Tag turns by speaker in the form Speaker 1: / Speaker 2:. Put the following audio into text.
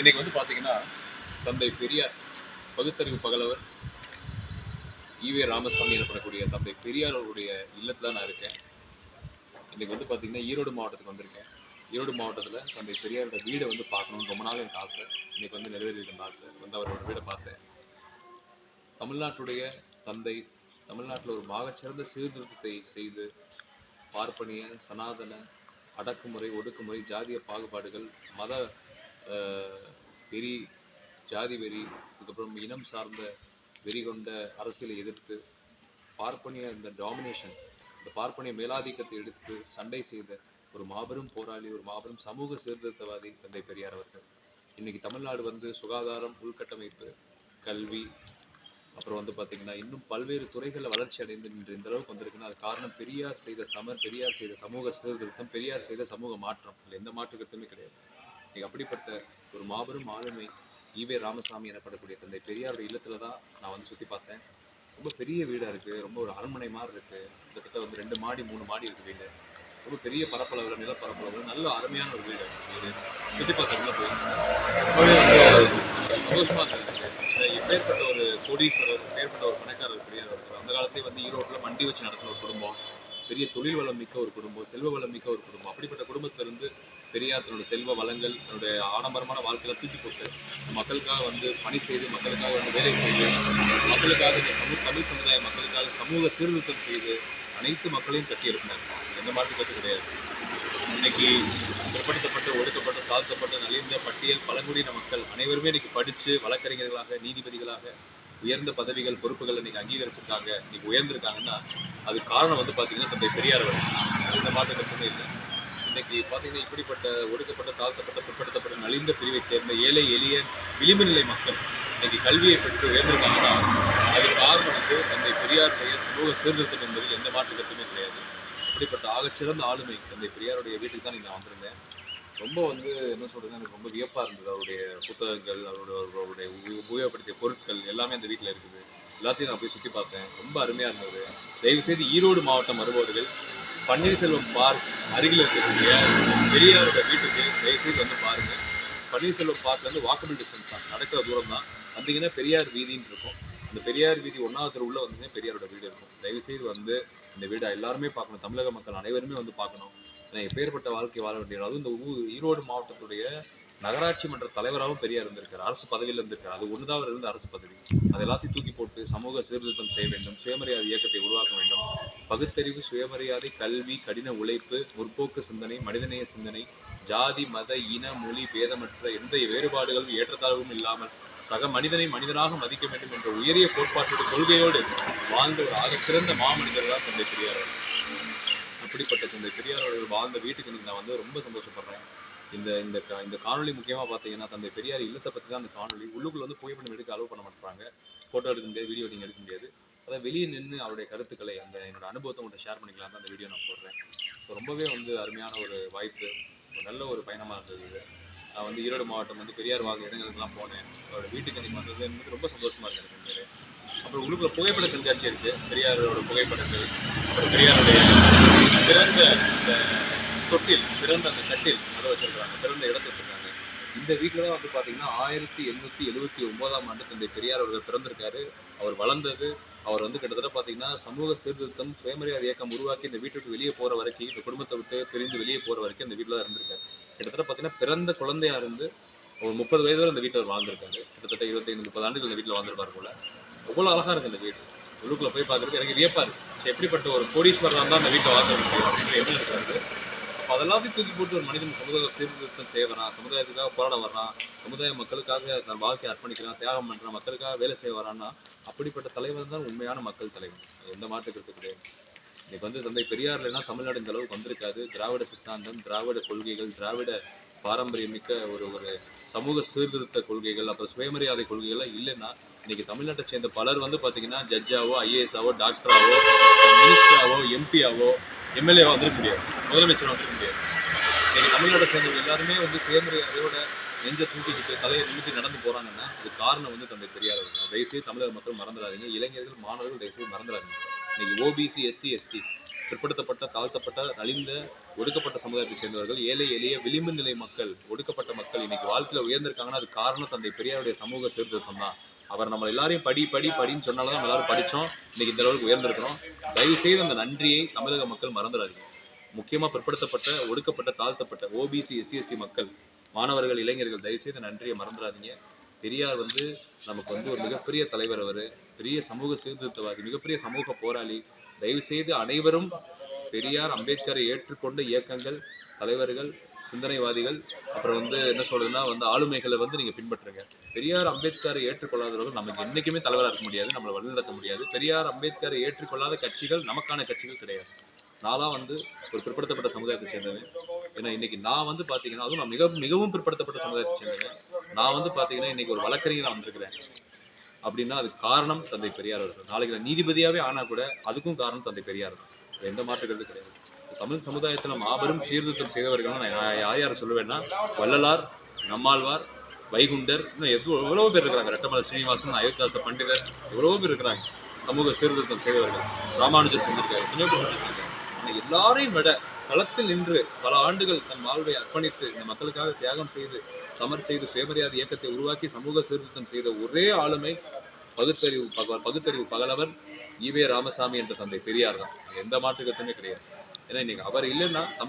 Speaker 1: இன்னைக்கு வந்து பாத்தீங்கன்னா தந்தை பெரியார் பகுத்தறிவு பகலவர் ஈவே ராமசாமி எனப்படக்கூடிய தந்தை பெரியார் அவருடைய இல்லத்தில் நான் இருக்கேன். இன்னைக்கு வந்து பாத்தீங்கன்னா ஈரோடு மாவட்டத்துக்கு வந்திருக்கேன். ஈரோடு மாவட்டத்தில் தந்தை பெரியாரோட வீடை வந்து பார்க்கணும்னு ரொம்ப நாள் எனக்கு ஆசை. இன்னைக்கு வந்து நிறைவேறி ஆசை. வந்து அவரோட வீடை பார்த்தேன். தமிழ்நாட்டுடைய தந்தை தமிழ்நாட்டில் ஒரு மாகச்சிறந்த சீர்திருத்தத்தை செய்து பார்ப்பனிய சனாதன அடக்குமுறை ஒடுக்குமுறை ஜாதிய பாகுபாடுகள் மத வெறி ஜாதி வெறி அதுக்கப்புறம் இனம் சார்ந்த வெறி கொண்ட அரசியலை எதிர்த்து பார்ப்பனிய இந்த டாமினேஷன் இந்த பார்ப்பனிய மேலாதிக்கத்தை எடுத்து சண்டை செய்த ஒரு மாபெரும் போராளி ஒரு மாபெரும் சமூக சீர்திருத்தவாதி தந்தை பெரியார் அவர்கள். இன்றைக்கி தமிழ்நாடு வந்து சுகாதாரம் உள்கட்டமைப்பு கல்வி அப்புறம் வந்து பார்த்தீங்கன்னா இன்னும் பல்வேறு துறைகளில் வளர்ச்சி அடைந்து நின்று இந்த அளவுக்கு வந்திருக்குன்னா அது காரணம் பெரியார் செய்த சமர் பெரியார் செய்த சமூக சீர்திருத்தம் பெரியார் செய்த சமூக மாற்றம். இல்லை எந்த மாற்று கிடையாது. அப்படிப்பட்ட ஒரு மாபெரும் ஆளுமை ஈவே ராமசாமி எனப்படக்கூடிய தந்தை பெரியாருடைய இல்லத்தில் தான் நான் வந்து சுற்றி பார்த்தேன். ரொம்ப பெரிய வீடாக இருக்குது ரொம்ப ஒரு அரண்மனை மாதிரி இருக்குது கிட்டத்தட்ட வந்து ரெண்டு மாடி மூணு மாடி இருக்குது வீடு. ரொம்ப பெரிய பரப்பளவில் நிலப்பரப்பளவில் நல்ல அருமையான ஒரு வீடு. வீடு. சுற்றி பார்க்கறதுல போய். சந்தோஷமாக இருந்தது எப்பேற்பட்ட ஒரு கோடீஸ்வரர் எப்பேற்பட்ட ஒரு பணக்காரர் பெரியார் ஒருத்தர் அந்த காலத்திலே வந்து ஈரோட்டில் மண்டி வச்சு நடத்துகிற ஒரு குடும்பம். பெரிய தொழில் வளம் மிக்க ஒரு குடும்பம் செல்வ வளம் மிக்க ஒரு குடும்பம். அப்படிப்பட்ட குடும்பத்திலிருந்து பெரியார் தன்னோட செல்வ வளங்கள் தன்னுடைய ஆடம்பரமான வாழ்க்கையில் தூக்கி போட்டு மக்களுக்காக வந்து பணி செய்து மக்களுக்காக வந்து வேலை செய்து மக்களுக்காக இந்த சமூக தமிழ் சமுதாய மக்களுக்காக சமூக சீர்திருத்தம் செய்து அனைத்து மக்களையும் கட்டியிருக்கிறார் எந்த மாற்று கட்டு கிடையாது. இன்னைக்கு பிற்படுத்தப்பட்டு ஒடுக்கப்பட்டு தாழ்த்தப்பட்டு நலிந்த பட்டியல் பழங்குடியின மக்கள் அனைவருமே இன்னைக்கு படித்து வழக்கறிஞர்களாக நீதிபதிகளாக உயர்ந்த பதவிகள் பொறுப்புகள் இன்னைக்கு அங்கீகரிச்சிருக்காங்க இன்னைக்கு உயர்ந்திருக்காங்கன்னா அது காரணம் வந்து பார்த்தீங்கன்னா தந்தை பெரியார் அவர்கள். இந்த மாற்று கட்டுமே இல்லை. இன்னைக்கு பார்த்தீங்கன்னா இப்படிப்பட்ட ஒடுக்கப்பட்ட தாழ்த்தப்பட்ட பிற்படுத்தப்பட்ட நலிந்த பிரிவைச் சேர்ந்த ஏழை எளிய விளிம்பு நிலை மக்கள் இன்னைக்கு கல்வியை பெற்று உயர்ந்திருக்காங்கன்னா அது காரணம் வந்து தந்தை பெரியாருடைய சமூக சீர்திருத்தம் என்பதில் எந்த மாற்று கருத்துமே கிடையாது. அப்படிப்பட்ட ஆகச்சிறந்த ஆளுமை தந்தை பெரியாருடைய வீட்டுக்கு தான் நான் வந்திருந்தேன். ரொம்ப வந்து என்ன சொல்றது எனக்கு ரொம்ப வியப்பா இருந்தது. அவருடைய புத்தகங்கள் அவரோட அவருடைய உபயோகப்படுத்திய பொருட்கள் எல்லாமே அந்த வீட்டில் இருக்குது. எல்லாத்தையும் நான் போய் சுற்றி பார்த்தேன். ரொம்ப அருமையா இருந்தது. தயவு செய்து ஈரோடு மாவட்டம் வருபவர்கள் பன்னீர்செல்வம் பார்க் அருகில் இருக்கக்கூடிய பெரியாரோட வீட்டுக்கு தயவு செய்து வந்து பாருங்க. பன்னீர்செல்வம் பார்க்லேருந்து வாக்கபிள் டிஸ்டன்ஸ் தான். நடக்கிற தூரம் தான். வந்தீங்கன்னா பெரியார் வீதின்னு இருக்கும். அந்த பெரியார் வீதி ஒன்றாவது தெரு உள்ள வந்தீங்கன்னா பெரியாரோட வீடு இருக்கும். தயவு செய்து வந்து இந்த வீடை எல்லாருமே பார்க்கணும். தமிழக மக்கள் அனைவருமே வந்து பார்க்கணும். ஏன்னா எப்பேற்பட்ட வாழ்க்கை வாழ வேண்டிய அதுவும் இந்த ஊ ஈரோடு மாவட்டத்துடைய நகராட்சி மன்ற தலைவராகவும் பெரியார் இருந்திருக்காரு அரசு பதவியில் இருந்திருக்காரு. அது ஒண்ணுதான் அவர் இருந்த அரசு பதவி. அது எல்லாத்தையும் தூக்கி போட்டு சமூக சீர்திருத்தம் செய்ய வேண்டும் சுயமரியாதை இயக்கத்தை உருவாக்க வேண்டும். பகுத்தறிவு சுயமரியாதை கல்வி கடின உழைப்பு முற்போக்கு சிந்தனை மனிதநேய சிந்தனை ஜாதி மத இன மொழி பேதமற்ற எந்த வேறுபாடுகளும் ஏற்றத்தாழ்வும் இல்லாமல் சக மனிதனை மனிதனாக மதிக்க வேண்டும் என்ற உயரிய கோட்பாட்டோட கொள்கையோடு வாழ்ந்த ஒரு ஆக சிறந்த மாமனிதர்களாக தந்தை பெரியார் அப்படிப்பட்ட தந்தை பெரியார் அவர்கள் வாழ்ந்த வீட்டுக்கு நான் வந்து ரொம்ப சந்தோஷப்படுறேன். இந்த இந்த கா- இந்த காணொலி முக்கியமாக பார்த்தீங்கன்னா தந்தை பெரியார் இல்லத்தை பற்றி தான் அந்த காணொலி உள்ளுக்குள்ள வந்து புகைப்படம் எடுக்க அலோவ் பண்ண மாட்டாங்க ஃபோட்டோ எடுக்க முடியாது வீடியோ நீங்கள் எடுக்க முடியாது. அதான் வெளியே நின்று அவருடைய கருத்துக்களை அந்த என்னோட அனுபவத்தை உங்கள்கிட்ட ஷேர் பண்ணிக்கலாம் தான் அந்த வீடியோ நான் போடுறேன். ஸோ ரொம்பவே வந்து அருமையான ஒரு வாய்ப்பு ஒரு நல்ல ஒரு பயணமாக இருந்தது. நான் வந்து ஈரோடு மாவட்டம் வந்து பெரியார் வாங்க இடங்களுக்குலாம் போனேன். அவரோட வீட்டுக்கு எனக்கு வந்தது எனக்கு ரொம்ப சந்தோஷமாக இருக்குது எனக்கு பேர் அப்புறம் உள்ளுக்குள்ள புகைப்பட கண்காட்சி இருக்குது பெரியாரோட புகைப்படங்கள் அப்புறம் பெரியாருடைய பிறந்த இந்த தொட்டில் பிறந்த அந்த கட்டில் அதை வச்சிருக்காங்க பிறந்த இடத்தை வச்சிருக்காங்க. இந்த வீட்டில் தான் வந்து பார்த்தீங்கன்னா ஆயிரத்தி எண்ணூற்றி எழுபத்தி ஒன்பதாம் ஆண்டு தந்தை பெரியார் அவர்கள் பிறந்திருக்காரு. அவர் வளர்ந்தது அவர் வந்து கிட்டத்தட்ட பார்த்தீங்கன்னா சமூக சீர்திருத்தம் சுயமரியாதை இயக்கம் உருவாக்கி இந்த வீட்டை விட்டு வெளியே போகிற வரைக்கும் இந்த குடும்பத்தை விட்டு பிரிந்து வெளியே போகிற வரைக்கும் இந்த வீட்டில் தான் இருந்திருக்காரு. கிட்டத்தட்ட பார்த்தீங்கன்னா பிறந்த குழந்தையாக இருந்து ஒரு முப்பது வயது வரை இந்த வீட்டில் அவர் வாழ்ந்திருக்காரு. கிட்டத்தட்ட இருபத்தைந்து முப்பது ஆண்டுகள் இந்த வீட்டில் வாழ்ந்திருப்பார் போல. அவ்வளோ அழகாக இருக்குது இந்த வீடு. உள்ளுக்குள்ளே போய் பார்க்குறது எனக்கு வியப்பார் இருக்கு. எப்படிப்பட்ட ஒரு கோடீஸ்வரர் தான் அந்த வீட்டை வாழ்ந்து முடியும் அப்படின்ற இருக்காரு அப்போ அதெல்லாத்தையும் தூக்கி போட்டு ஒரு மனிதன் சமூக சீர்திருத்தம் செய்ய வரான் சமுதாயத்துக்காக போராட வர்றான் சமுதாய மக்களுக்காக தன் வாழ்க்கையை அர்ப்பணிக்கிறான் தியாகம் பண்ணுறான் மக்களுக்காக வேலை செய்ய வரான்னா அப்படிப்பட்ட தலைவர் தான் உண்மையான மக்கள் தலைவர் எந்த மாற்றுக்கிறது கிடையாது. இன்னைக்கு வந்து தந்தை பெரியார் இல்லைன்னா தமிழ்நாடு இந்த அளவுக்கு வந்திருக்காது. திராவிட சித்தாந்தம் திராவிட கொள்கைகள் திராவிட பாரம்பரியமிக்க ஒரு ஒரு சமூக சீர்திருத்த கொள்கைகள் அப்புறம் சுயமரியாதை கொள்கைகள்லாம் இல்லைன்னா இன்னைக்கு தமிழ்நாட்டை சேர்ந்த பலர் வந்து பார்த்தீங்கன்னா ஜட்ஜாவோ ஐஏஎஸ்ஆவோ டாக்டராவோ மினிஸ்டராவோ எம்பியாவோ எம்எல்ஏ வந்துருக்க முடியாது. முதலமைச்சர் வந்துருக்க முடியாது. இன்னைக்கு தமிழ்நாட்டை சேர்ந்தவங்க எல்லாருமே வந்து சுயமரியாதையோட நெஞ்ச தூக்கிக்கிட்டு தலையை நிமித்தி நடந்து போகிறாங்கன்னா அது காரணம் வந்து தந்தை பெரியார் தான். தயவுசெய்து தமிழக மக்கள் மறந்துடாதீங்க. இளைஞர்கள் மாணவர்கள் தயவுசெய்து மறந்துடாதீங்க. இன்னைக்கு ஓபிசி எஸ்சி எஸ்டி பிற்படுத்தப்பட்ட தாழ்த்தப்பட்ட நலிந்த ஒடுக்கப்பட்ட சமுதாயத்தை சேர்ந்தவர்கள் ஏழை எளிய விளிம்பு நிலை மக்கள் ஒடுக்கப்பட்ட மக்கள் இன்னைக்கு வாழ்க்கையில் உயர்ந்திருக்காங்கன்னா அது காரணம் தந்தை பெரியாருடைய சமூக சீர்திருத்தம் தான். அவர் நம்ம எல்லாரையும் படி படி படின்னு சொன்னால தான் எல்லாரும் படித்தோம் இன்னைக்கு இந்த அளவுக்கு உயர்ந்திருக்கிறோம். தயவு செய்து அந்த நன்றியை தமிழக மக்கள் மறந்துடாதீங்க. முக்கியமாக பிற்படுத்தப்பட்ட ஒடுக்கப்பட்ட தாழ்த்தப்பட்ட ஓபிசி எஸ்சி எஸ்டி மக்கள் மாணவர்கள் இளைஞர்கள் தயவு செய்து நன்றியை மறந்துடாதீங்க. பெரியார் வந்து நமக்கு வந்து ஒரு மிகப்பெரிய தலைவர் அவர். பெரிய சமூக சீர்திருத்தவாதி மிகப்பெரிய சமூக போராளி. தயவு செய்து அனைவரும் பெரியார் அம்பேத்கரை ஏற்றுக்கொண்ட இயக்கங்கள் தலைவர்கள் சிந்தனைவாதிகள் அப்புறம் வந்து என்ன சொல்றதுன்னா வந்து ஆளுமைகளை வந்து நீங்க பின்பற்றுங்க. பெரியார் அம்பேத்கரை ஏற்றுக்கொள்ளாதவர்கள் நமக்கு என்னைக்குமே தலைவராக இருக்க முடியாது நம்மளை வழிநடத்த முடியாது. பெரியார் அம்பேத்கரை ஏற்றுக்கொள்ளாத கட்சிகள் நமக்கான கட்சிகள் கிடையாது. நான்லாம் வந்து ஒரு பிற்படுத்தப்பட்ட சமுதாயத்தை சேர்ந்தவன். ஏன்னா இன்னைக்கு நான் வந்து பாத்தீங்கன்னா அதுவும் நான் மிக மிகவும் பிற்படுத்தப்பட்ட சமுதாயத்தை சேர்ந்தவன். நான் வந்து பாத்தீங்கன்னா இன்னைக்கு ஒரு வழக்கறிஞராக வந்திருக்கிறேன். அப்படின்னா அதுக்கு காரணம் தந்தை பெரியார் அவர்கள். நாளைக்கு நான் நீதிபதியாவே ஆனா கூட அதுக்கும் காரணம் தந்தை பெரியார் தான். எந்த மாற்றுக்கிறது கிடையாது. தமிழ் சமுதாயத்தில் மாபெரும் சீர்திருத்தம் செய்தவர்கள் நான் யார் யார் சொல்லுவேன்னா வள்ளலார் நம்மாழ்வார் வைகுண்டர் இன்னும் எவ்வளோ எவ்வளோ பேர் இருக்கிறாங்க. ரெட்டமலை ஸ்ரீனிவாசன் அயோத்தாச பண்டிதர் எவ்வளோ பேர் இருக்கிறாங்க. சமூக சீர்திருத்தம் செய்தவர்கள். ராமானுஜர் செஞ்சிருக்காரு எத்தனையோ பேர் செஞ்சிருக்காங்க ஆனால் எல்லாரையும் விட களத்தில் நின்று பல ஆண்டுகள் தன் வாழ்வை அர்ப்பணித்து இந்த மக்களுக்காக தியாகம் செய்து சமர் செய்து சுயமரியாதை இயக்கத்தை உருவாக்கி சமூக சீர்திருத்தம் செய்த ஒரே ஆளுமை பகுத்தறிவு பகவர் பகுத்தறிவு பகலவர் ஈவே ராமசாமி என்ற தந்தை பெரியார் தான். எந்த மாற்றுக்கத்துமே கிடையாது. ஏன்னா இன்னைக்கு அவர் இல்லைன்னா தமிழ்